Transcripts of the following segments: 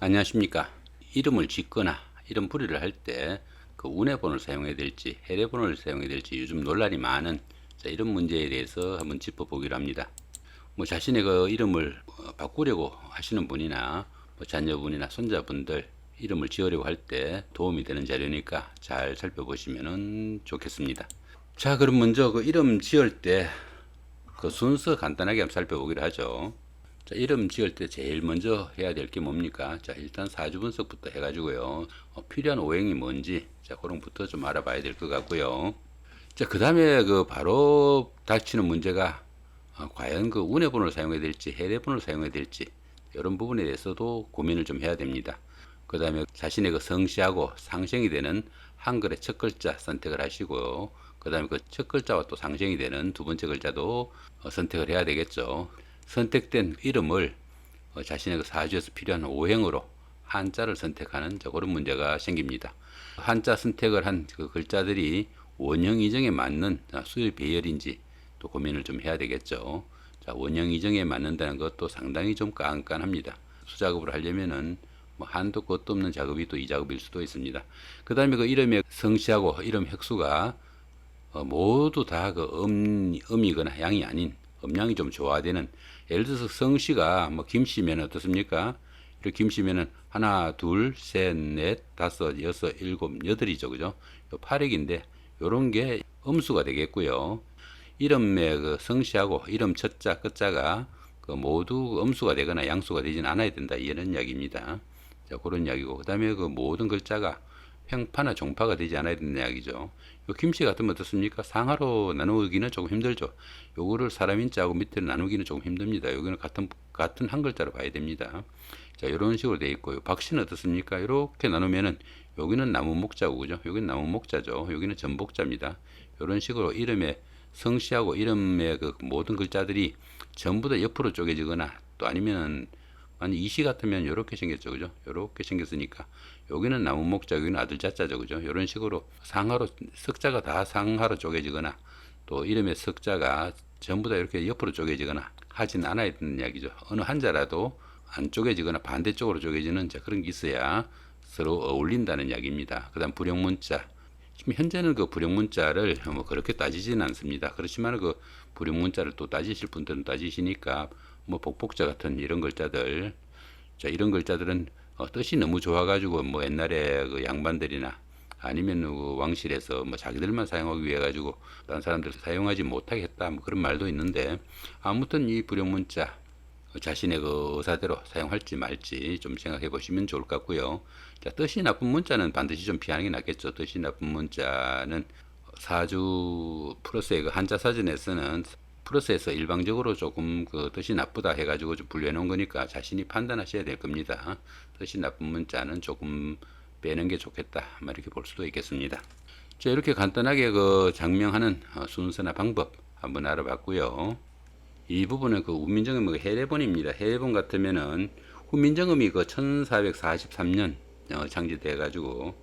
안녕하십니까. 이름을 짓거나 이름 부리를 할 때 그 운해번호를 사용해야 될지 해례번호를 사용해야 될지 요즘 논란이 많은 자, 이런 문제에 대해서 한번 짚어보기로 합니다. 뭐 자신의 그 이름을 어, 바꾸려고 하시는 분이나 뭐 자녀분이나 손자분들 이름을 지으려고 할 때 도움이 되는 자료니까 잘 살펴보시면 좋겠습니다. 자, 그럼 먼저 그 이름 지을 때 그 순서 간단하게 한번 살펴보기로 하죠. 자, 이름 지을 때 제일 먼저 해야 될 게 뭡니까? 자, 일단 사주 분석부터 해가지고요. 어, 필요한 오행이 뭔지, 자, 그런 것부터 좀 알아봐야 될 것 같고요. 자, 그 다음에 그 바로 닥치는 문제가 어, 과연 그 운해번호를 사용해야 될지, 해례번호를 사용해야 될지, 이런 부분에 대해서도 고민을 좀 해야 됩니다. 그 다음에 자신의 그 성씨하고 상생이 되는 한글의 첫 글자 선택을 하시고요. 그 다음에 그 첫 글자와 또 상생이 되는 두 번째 글자도 어, 선택을 해야 되겠죠. 선택된 이름을 어, 자신의 그 사주에서 필요한 오행으로 한자를 선택하는 저 그런 문제가 생깁니다. 한자 선택을 한 그 글자들이 원형 이정에 맞는 아, 수요 배열인지 또 고민을 좀 해야 되겠죠. 자, 원형 이정에 맞는다는 것도 상당히 좀 깐깐합니다. 수작업을 하려면은 뭐 한도 끝도 없는 작업이 또 이 작업일 수도 있습니다. 그 다음에 그 이름의 성씨하고 이름 획수가 어, 모두 다 그 음, 음이거나 양이 아닌 음양이 좀 조화되는 예를 들어서 성씨가 뭐 김씨면 어떻습니까? 이렇게 김씨면은 하나, 둘, 셋, 넷, 다섯, 여섯, 일곱, 여덟이죠, 그죠? 요 팔획인데 요런 게 음수가 되겠고요. 이름의 그 성씨하고 이름 첫자, 끝자가 그 모두 음수가 되거나 양수가 되지는 않아야 된다 이런 이야기입니다. 자, 그런 이야기고 그다음에 그 모든 글자가 횡파나 종파가 되지 않아야 된다는 이야기죠. 요 김씨 같으면 어떻습니까? 상하로 나누기는 조금 힘들죠. 요거를 사람 인자하고 밑에 나누기는 조금 힘듭니다. 여기는 같은 같은 한 글자로 봐야 됩니다. 자, 이런 식으로 돼 있고요. 박씨는 어떻습니까? 이렇게 나누면은 여기는 나무 목자고 그죠? 여기는 나무 목자죠. 여기는 전복자입니다. 이런 식으로 이름의 성씨하고 이름의 그 모든 글자들이 전부 다 옆으로 쪼개지거나 또 아니면은 아니 이시 같으면 이렇게 생겼죠, 그죠? 이렇게 생겼으니까 여기는 나무 목자, 여기는 아들 자자죠, 그죠? 이런 식으로 상하로 석자가 다 상하로 쪼개지거나 또 이름의 석자가 전부 다 이렇게 옆으로 쪼개지거나 하진 않아야 되는 이야기죠. 어느 한자라도 안 쪼개지거나 반대쪽으로 쪼개지는 자 그런 게 있어야 서로 어울린다는 이야기입니다. 그 다음 불용문자. 지금 현재는 그 불용문자를 뭐 그렇게 따지지는 않습니다. 그렇지만 그 불용문자를 또 따지실 분들은 따지시니까 뭐 복복자 같은 이런 글자들 자 이런 글자들은 어, 뜻이 너무 좋아가지고 뭐 옛날에 그 양반들이나 아니면 그 왕실에서 뭐 자기들만 사용하기 위해 가지고 다른 사람들 사용하지 못하게 했다 뭐 그런 말도 있는데 아무튼 이 불용문자 자신의 그 의사대로 사용할지 말지 좀 생각해 보시면 좋을 것 같고요. 자, 뜻이 나쁜 문자는 반드시 좀 피하는 게 낫겠죠. 뜻이 나쁜 문자는 사주 플러스의 그 한자 사전에서는 플러스에서 일방적으로 조금 그 뜻이 나쁘다 해가지고 좀 분류해 놓은 거니까 자신이 판단하셔야 될 겁니다. 뜻이 나쁜 문자는 조금 빼는 게 좋겠다. 뭐 이렇게 볼 수도 있겠습니다. 자, 이렇게 간단하게 그 장명하는 어, 순서나 방법 한번 알아봤고요. 이 부분은 그 우민정음의 해례본입니다. 해례본 같으면은 후민정음이 그 1443년 어, 창제돼 가지고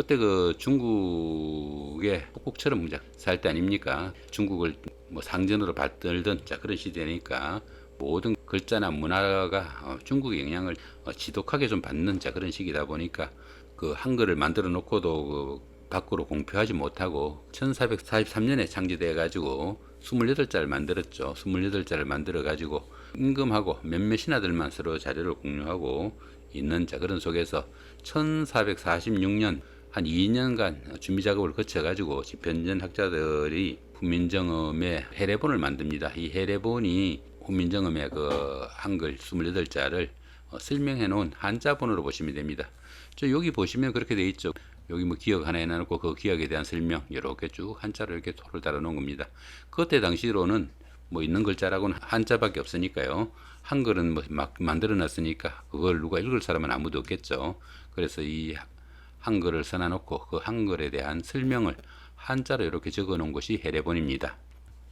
그때 그 중국의 북북처럼 살때 아닙니까? 중국을 뭐 상전으로 받들던 자 그런 시대니까 모든 글자나 문화가 어, 중국의 영향을 어, 지독하게 좀 받는 자 그런 시기다 보니까 그 한글을 만들어 놓고도 그 밖으로 공표하지 못하고 1443년에 창제돼 가지고 28자를 만들었죠. 28자를 만들어 가지고 임금하고 몇몇 신하들만 서로 자료를 공유하고 있는 자 그런 속에서 1446년 한 2년간 준비 작업을 거쳐 가지고 집현전 학자들이 후민정음의 해례본을 만듭니다. 이 해례본이 후민정음의 그 한글 28자를 어, 설명해 놓은 한자본으로 보시면 됩니다. 저 여기 보시면 그렇게 돼 있죠. 여기 뭐 기억 하나 해놓고 그 기억에 대한 설명 이렇게 쭉 한자로 이렇게 토를 달아 놓은 겁니다. 그때 당시로는 뭐 있는 글자라고는 한자밖에 없으니까요. 한글은 뭐 막 만들어 놨으니까 그걸 누가 읽을 사람은 아무도 없겠죠. 그래서 이 한글을 써놔놓고 그 한글에 대한 설명을 한자로 이렇게 적어 놓은 것이 해례본입니다.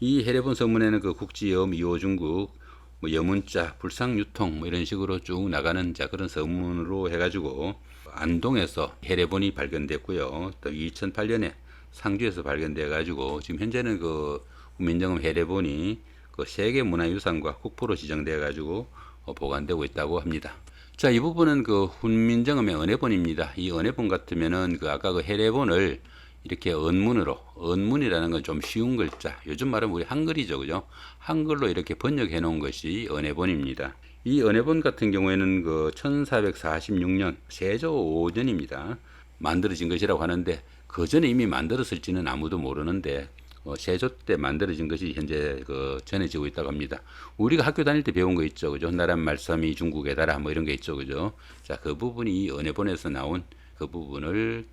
이 해례본 서문에는 그 국지염, 이호중국, 뭐 여문자, 불상유통 뭐 이런 식으로 쭉 나가는 자 그런 서문으로 해가지고 안동에서 해례본이 발견됐고요. 또 2008년에 상주에서 발견돼 가지고 지금 현재는 그 국민정음 해례본이 그 세계 문화유산과 국보로 지정돼 가지고 어, 보관되고 있다고 합니다. 자, 이 부분은 그 훈민정음의 은혜본입니다. 이 은혜본 같으면은 그 아까 그 해례본을 이렇게 언문으로, 언문이라는 건 좀 쉬운 글자. 요즘 말은 우리 한글이죠. 그죠? 한글로 이렇게 번역해 놓은 것이 은혜본입니다. 이 은혜본 같은 경우에는 그 1446년 세조 5년입니다. 만들어진 것이라고 하는데 그 전에 이미 만들었을지는 아무도 모르는데 어, 세조 때 만들어진 것이 현재 그 전해지고 있다고 합니다. 우리가 학교 다닐 때 배운 거 있죠, 그죠? 나란 말씀이 중국에 달아 뭐 이런 게 있죠, 그죠? 자, 그 부분이 이 은혜본에서 나온 그 부분을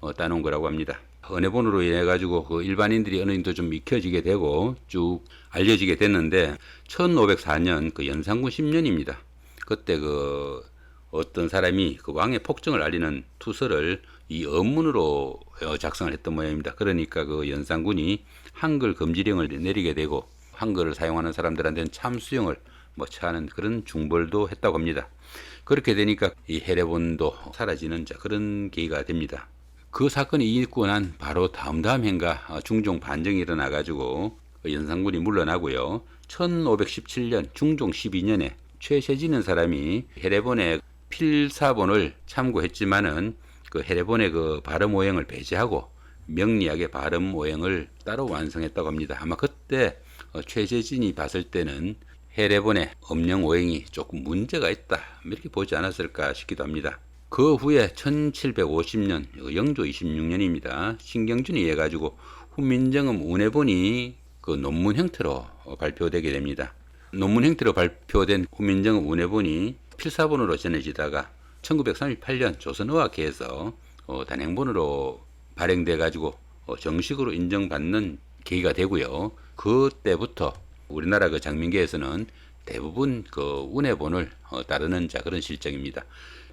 어, 따놓은 거라고 합니다. 은혜본으로 인해 가지고 그 일반인들이 어느 정도 좀 익혀지게 되고 쭉 알려지게 됐는데 1504년 그 연산군 10년입니다. 그때 그 어떤 사람이 그 왕의 폭정을 알리는 투서를 이 언문으로 어, 작성을 했던 모양입니다. 그러니까 그 연산군이 한글 금지령을 내리게 되고 한글을 사용하는 사람들한테는 참수형을 뭐 처하는 그런 중벌도 했다고 합니다. 그렇게 되니까 이 해례본도 사라지는 자 그런 계기가 됩니다. 그 사건이 있고 난 바로 다음 다음 어, 중종 반정이 일어나 가지고 연산군이 물러나고요. 1517년 중종 12년에 최세진은 사람이 해례본의 필사본을 참고했지만은 그 해례본의 그 발음 오행을 배제하고 명리학의 발음 오행을 따로 완성했다고 합니다. 아마 그때 어, 최세진이 봤을 때는 해례본의 음령 오행이 조금 문제가 있다 이렇게 보지 않았을까 싶기도 합니다. 그 후에 1750년 영조 26년입니다. 신경준이 해 가지고 훈민정음 운해본이 그 논문 형태로 어, 발표되게 됩니다. 논문 형태로 발표된 훈민정음 운해본이 필사본으로 전해지다가 1938년 조선의학회에서 어, 단행본으로 발행돼 가지고 어, 정식으로 인정받는 계기가 되고요. 그때부터 우리나라 그 장민계에서는 대부분 그 운해본을 어, 따르는 자 그런 실정입니다.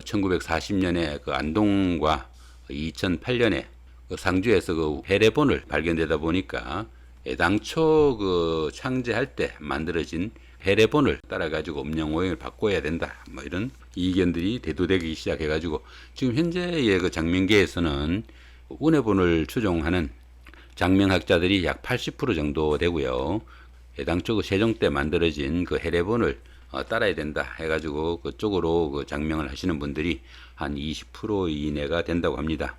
1940년에 그 안동과 2008년에 그 상주에서 그 해례본을 발견되다 보니까 애당초 그 창제할 때 만들어진 해례본을 따라 가지고 음령 오행을 바꿔야 된다. 뭐 이런 이견들이 대두되기 시작해 가지고 지금 현재의 그 장명계에서는 운해본을 추종하는 장명학자들이 약 80% 정도 되고요. 애당초 그 세종 때 만들어진 그 해례본을 어, 따라야 된다 해가지고 그쪽으로 그 장명을 하시는 분들이 한 20% 이내가 된다고 합니다.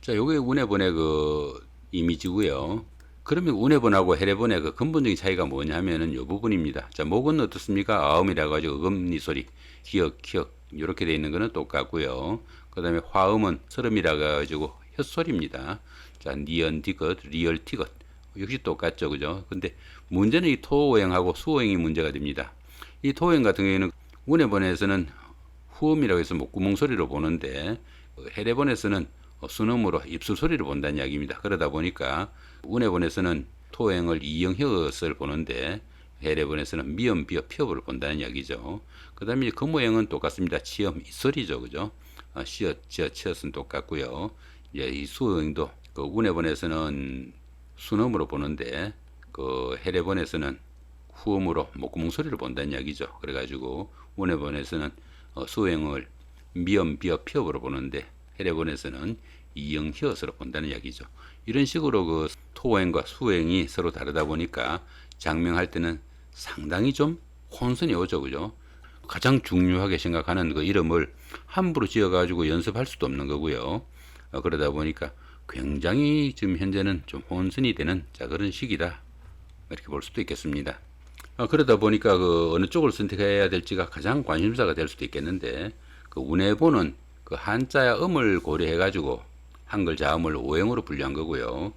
자, 요게 운해본의 그 이미지고요. 그러면 운해본하고 해례본의 그 근본적인 차이가 뭐냐 하면은 요 부분입니다. 자, 목은 어떻습니까? 아음이라 가지고 음니 소리, 기역, 기역 이렇게 돼 있는 거는 똑같고요. 그다음에 화음은 서름이라 가지고 혓소리입니다. 자, 니언 디귿, 리얼 티귿 역시 똑같죠, 그죠? 근데 문제는 이 토오행하고 수오행이 문제가 됩니다. 이 토오행 같은 경우에는 운해본에서는 후음이라고 해서 목구멍 소리로 보는데 해례본에서는 순음으로 입술 소리를 본다는 이야기입니다. 그러다 보니까 운해본에서는 토행을 이영혀을 보는데 해례본에서는 미음, 비어, 피업을 본다는 이야기죠. 그 다음에 금오행은 똑같습니다. 치엄, 이소리죠. 그죠? 어, 시엇, 지어, 치엇은 똑같고요. 이제 이 수어행도 그 운해본에서는 순음으로 보는데 그 해례본에서는 후음으로 목구멍 소리를 본다는 이야기죠. 그래가지고 운해본에서는 어, 수행을 미음, 비어, 피업으로 보는데 해례본에서는 이영, 히엇으로 본다는 이야기죠. 이런 식으로 그 토행과 수행이 서로 다르다 보니까 장명할 때는 상당히 좀 혼선이 오죠, 그죠? 가장 중요하게 생각하는 그 이름을 함부로 지어가지고 연습할 수도 없는 거고요. 어, 그러다 보니까 굉장히 지금 현재는 좀 혼선이 되는 자 그런 시기다 이렇게 볼 수도 있겠습니다. 어, 그러다 보니까 그 어느 쪽을 선택해야 될지가 가장 관심사가 될 수도 있겠는데 그 운해보는 그 한자야 음을 고려해 가지고 한글 자음을 오행으로 분류한 거고요.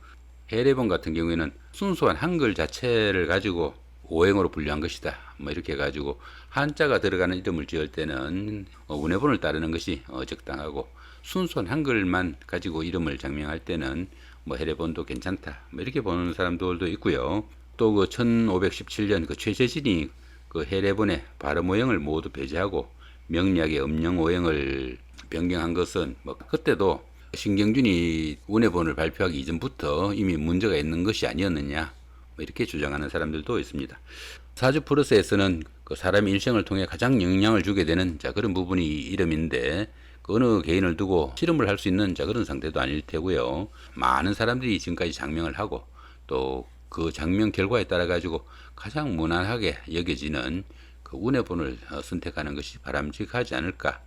해례본 같은 경우에는 순수한 한글 자체를 가지고 오행으로 분류한 것이다. 뭐 이렇게 해가지고 한자가 들어가는 이름을 지을 때는 어, 운해본을 따르는 것이 어, 적당하고 순수한 한글만 가지고 이름을 장명할 때는 뭐 해례본도 괜찮다. 뭐 이렇게 보는 사람들도 있고요. 또 그 1517년 그 최재진이 그 해례본의 발음 오행을 모두 배제하고 명리학의 음령 오행을 변경한 것은 뭐 그때도 신경준이 운해본을 발표하기 이전부터 이미 문제가 있는 것이 아니었느냐 뭐 이렇게 주장하는 사람들도 있습니다. 사주 플러스에서는 그 사람의 일생을 통해 가장 영향을 주게 되는 자 그런 부분이 이름인데 그 어느 개인을 두고 실험을 할 수 있는 자 그런 상태도 아닐 테고요. 많은 사람들이 지금까지 장명을 하고 또 그 장명 결과에 따라 가지고 가장 무난하게 여겨지는 그 운의 본을 어, 선택하는 것이 바람직하지 않을까 뭐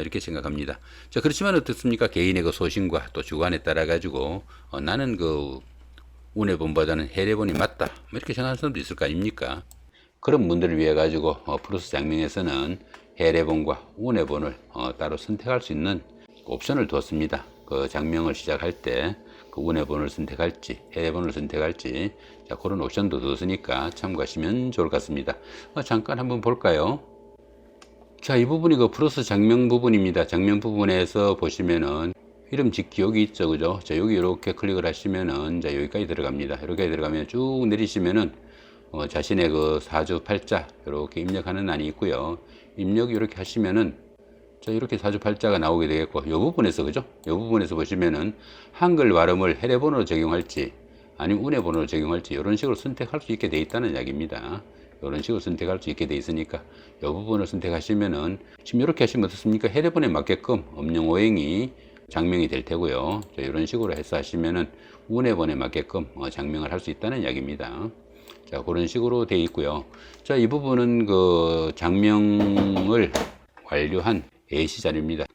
이렇게 생각합니다. 자 그렇지만 어떻습니까? 개인의 그 소신과 또 주관에 따라 가지고 어, 나는 그 운의 본보다는 해례 본이 맞다 뭐 이렇게 생각하는 사람도 있을 거 아닙니까? 그런 분들을 위해 가지고 어, 프로스 장명에서는 해례 본과 운의 본을 어, 따로 선택할 수 있는 옵션을 두었습니다. 그 장명을 시작할 때 그 운의 본을 선택할지 해례 본을 선택할지 자 그런 옵션도 두었으니까 참고하시면 좋을 것 같습니다. 어, 잠깐 한번 볼까요? 자, 이 부분이 그 플러스 장명 부분입니다. 장명 부분에서 보시면은 이름 짓기 여기 있죠. 그죠? 자, 여기 이렇게 클릭을 하시면은 자, 여기까지 들어갑니다. 이렇게 들어가면 쭉 내리시면은 어, 자신의 그 사주 팔자 이렇게 입력하는欄이 있고요. 입력 이렇게 하시면은 자, 이렇게 사주 팔자가 나오게 되겠고 이 부분에서 그죠? 이 부분에서 보시면은 한글 발음을 해례번호로 적용할지 아니면 운의 번호를 적용할지 이런 식으로 선택할 수 있게 돼 있다는 이야기입니다. 이런 식으로 선택할 수 있게 돼 있으니까 이 부분을 선택하시면은 지금 이렇게 하시면 어떻습니까? 해례번에 맞게끔 음영오행이 장명이 될 테고요. 자, 이런 식으로 해서 하시면은 운의 번에 맞게끔 어, 장명을 할 수 있다는 이야기입니다. 자, 그런 식으로 돼 있고요. 자, 이 부분은 그 장명을 완료한 예시 자료입니다.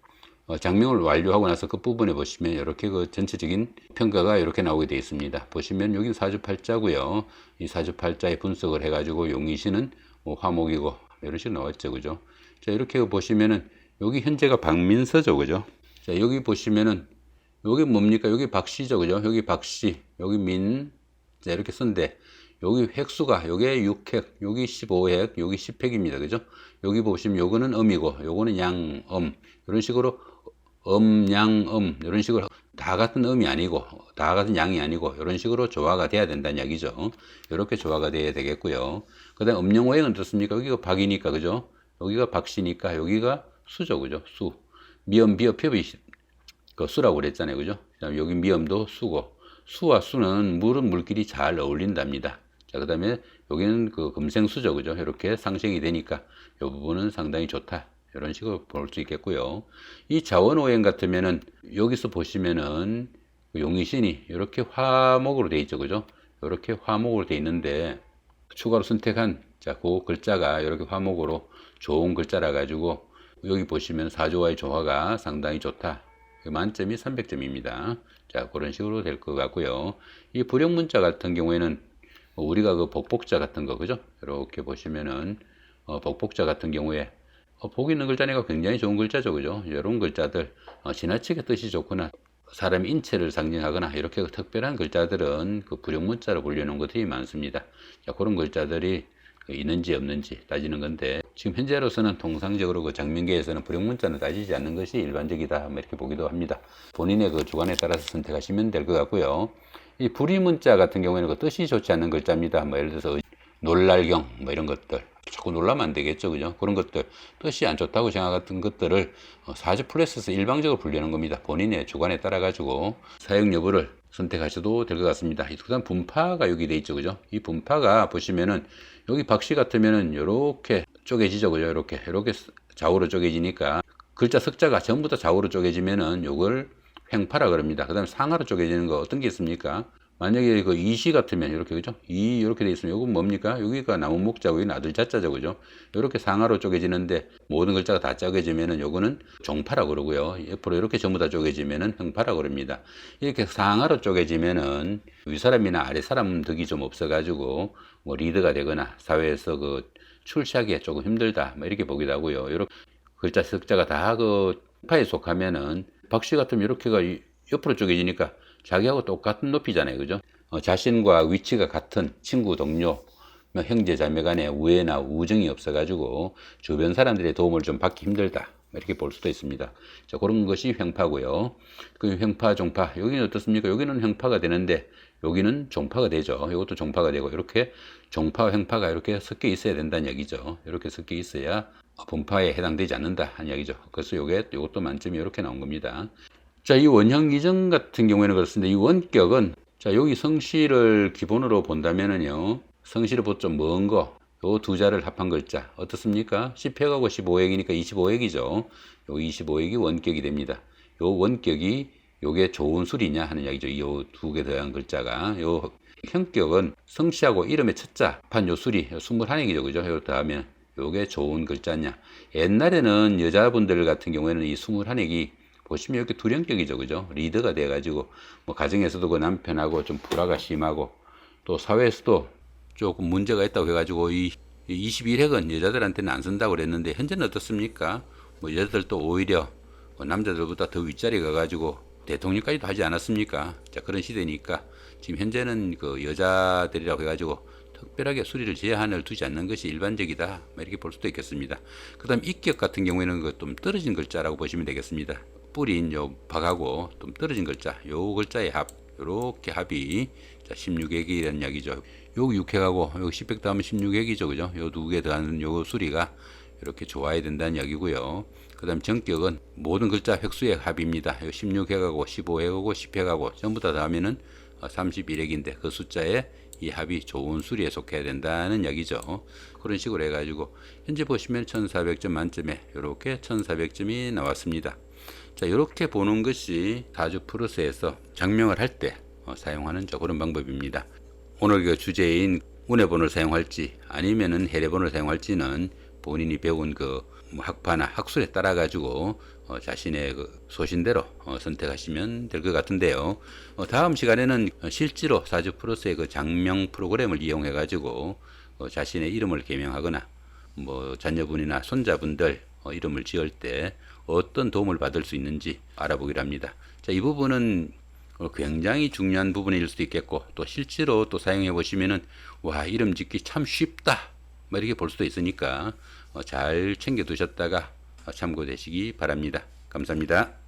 어, 장명을 완료하고 나서 그 부분에 보시면 이렇게 그 전체적인 평가가 이렇게 나오게 되어 있습니다. 보시면 여기 사주팔자고요. 이 사주팔자에 분석을 해가지고 용의시는 뭐 화목이고 이런 식으로 나왔죠, 그죠? 자 이렇게 보시면은 여기 현재가 박민서죠, 그죠? 자 여기 보시면은 여기 뭡니까? 여기 박씨죠, 그죠? 여기 박씨, 여기 민, 자 이렇게 쓴데 여기 획수가 요게 6획, 여기 15획, 여기 10획입니다. 그죠? 여기 보시면 요거는 음이고 요거는 양 음 이런 식으로 음, 양, 음 이런 식으로 다 같은 음이 아니고 다 같은 양이 아니고 이런 식으로 조화가 돼야 된다는 이야기죠. 이렇게 조화가 돼야 되겠고요. 그다음 음영 오행은 어떻습니까? 여기가 박이니까 그죠? 여기가 박씨니까 여기가 수죠, 그죠? 수. 미음, 비읍, 표이 그 수라고 그랬잖아요, 그죠? 그다음 여기 미음도 수고 수와 수는 물은 물끼리 잘 어울린답니다. 자, 그 다음에 여기는 그 금생수죠. 그죠? 이렇게 상생이 되니까 이 부분은 상당히 좋다. 이런 식으로 볼 수 있겠고요. 이 자원오행 같으면은 여기서 보시면은 그 용의신이 이렇게 화목으로 돼 있죠. 그죠? 이렇게 화목으로 돼 있는데 추가로 선택한 자, 그 글자가 이렇게 화목으로 좋은 글자라 가지고 여기 보시면 사조와의 조화가 상당히 좋다. 그 만점이 300점입니다. 자, 그런 식으로 될 것 같고요. 이 불용 문자 같은 경우에는 우리가 그 복복자 같은 거, 그죠? 이렇게 보시면은, 어, 복복자 같은 경우에, 어, 복 있는 글자니까 굉장히 좋은 글자죠, 그죠? 이런 글자들, 어, 지나치게 뜻이 좋거나, 사람 인체를 상징하거나, 이렇게 그 특별한 글자들은 그 불용문자로 불리는 것들이 많습니다. 자, 그런 글자들이 그 있는지 없는지 따지는 건데, 지금 현재로서는 통상적으로 그 장명계에서는 불용문자는 따지지 않는 것이 일반적이다, 뭐 이렇게 보기도 합니다. 본인의 그 주관에 따라서 선택하시면 될 것 같고요. 이 불의문자 같은 경우에는 그 뜻이 좋지 않는 글자입니다. 뭐 예를 들어서 놀랄경 뭐 이런 것들 자꾸 놀라면 안 되겠죠, 그죠? 그런 것들 뜻이 안 좋다고 생각했던 것들을 어, 사주 플러스에서 일방적으로 분류하는 겁니다. 본인의 주관에 따라 가지고 사용 여부를 선택하셔도 될 것 같습니다. 그다음 분파가 여기 돼 있죠, 그죠? 이 분파가 보시면은 여기 박씨 같으면은 이렇게 쪼개지죠, 그죠? 이렇게 이렇게 좌우로 쪼개지니까 글자 석자가 전부 다 좌우로 쪼개지면은 요걸 횡파라 그럽니다. 그 다음에 상하로 쪼개지는 거 어떤 게 있습니까? 만약에 그 이시 같으면 이렇게 그죠? 이 이렇게 돼 있으면 이건 뭡니까? 여기가 나무 목자고 여기는 아들 자자죠, 그죠? 이렇게 상하로 쪼개지는데 모든 글자가 다 쪼개지면은 요거는 종파라 그러고요. 옆으로 이렇게 전부 다 쪼개지면은 흥파라 그럽니다. 이렇게 상하로 쪼개지면은 윗사람이나 아랫사람 덕이 좀 없어가지고 뭐 리더가 되거나 사회에서 그 출시하기가 조금 힘들다, 뭐 이렇게 보기도 하고요. 이렇게 글자 석자가 다 그 파에 속하면은 박씨 같으면 이렇게가 옆으로 쪼개지니까 자기하고 똑같은 높이잖아요. 그죠? 어, 자신과 위치가 같은 친구, 동료, 뭐 형제, 자매 간에 우애나 우정이 없어가지고 주변 사람들의 도움을 좀 받기 힘들다. 이렇게 볼 수도 있습니다. 자, 그런 것이 횡파고요. 그 횡파, 종파. 여기는 어떻습니까? 여기는 횡파가 되는데 여기는 종파가 되죠. 이것도 종파가 되고 이렇게 종파와 횡파가 이렇게 섞여 있어야 된다는 얘기죠. 이렇게 섞여 있어야 분파에 해당되지 않는다 하는 이야기죠. 그래서 요게 이것도 만점이 이렇게 나온 겁니다. 자, 이 원형 기정 같은 경우에는 그렇습니다. 이 원격은 자, 여기 성씨를 기본으로 본다면은요. 성씨를 좀먼 거, 요 두 자를 합한 글자 어떻습니까? 10획하고 15획이니까 25획이죠. 요 25획이 원격이 됩니다. 요 원격이 요게 좋은 술이냐 하는 이야기죠. 요두개 더한 글자가 요 형격은 성씨하고 이름의 첫자 판 요 술이 21행이죠. 그죠? 요 다음에 요게 좋은 글자냐. 옛날에는 여자분들 같은 경우에는 이 21액이 보시면 이렇게 두령격이죠. 그죠? 리더가 돼가지고 뭐 가정에서도 그 남편하고 좀 불화가 심하고 또 사회에서도 조금 문제가 있다고 해가지고 이 21핵은 여자들한테는 안 쓴다고 그랬는데 현재는 어떻습니까? 뭐 여자들도 오히려 뭐 남자들보다 더 윗자리 가가지고 대통령까지도 하지 않았습니까? 자 그런 시대니까 지금 현재는 그 여자들이라고 해가지고 특별하게 수리를 제한을 두지 않는 것이 일반적이다. 뭐 이렇게 볼 수도 있겠습니다. 그 다음 입격 같은 경우에는 그좀 떨어진 글자라고 보시면 되겠습니다. 뿌린 요 박하고 좀 떨어진 글자, 요 글자의 합, 요렇게 합이 자 16액이라는 이야기죠. 요 6핵하고 요 10핵 다음에 16핵이죠, 그죠? 요 두 개 더하는 요 수리가 이렇게 좋아야 된다는 이야기고요. 그 다음 정격은 모든 글자 획수의 합입니다. 요 16핵하고 15핵하고 10핵하고 전부 다 더하면은 31핵인데 그 숫자에 이 합이 좋은 수리에 속해야 된다는 이야기죠. 그런 식으로 해가지고 현재 보시면 1400점 만점에 이렇게 1400점이 나왔습니다. 자 이렇게 보는 것이 사주 플러스에서 장명을 할때 어, 사용하는 저 그런 방법입니다. 오늘 그 주제인 운해번호를 사용할지 아니면은 해례번호를 사용할지는 본인이 배운 그뭐 학파나 학술에 따라 가지고 어, 자신의 그 소신대로 어, 선택하시면 될 것 같은데요. 어, 다음 시간에는 어, 실제로 사주 플러스의 그 장명 프로그램을 이용해 가지고 어, 자신의 이름을 개명하거나 뭐 자녀분이나 손자분들 어, 이름을 지을 때 어떤 도움을 받을 수 있는지 알아보기로 합니다. 자, 이 부분은 어, 굉장히 중요한 부분일 수도 있겠고 또 실제로 또 사용해 보시면은 와 이름 짓기 참 쉽다 뭐 이렇게 볼 수도 있으니까 어, 잘 챙겨 두셨다가 참고되시기 바랍니다. 감사합니다.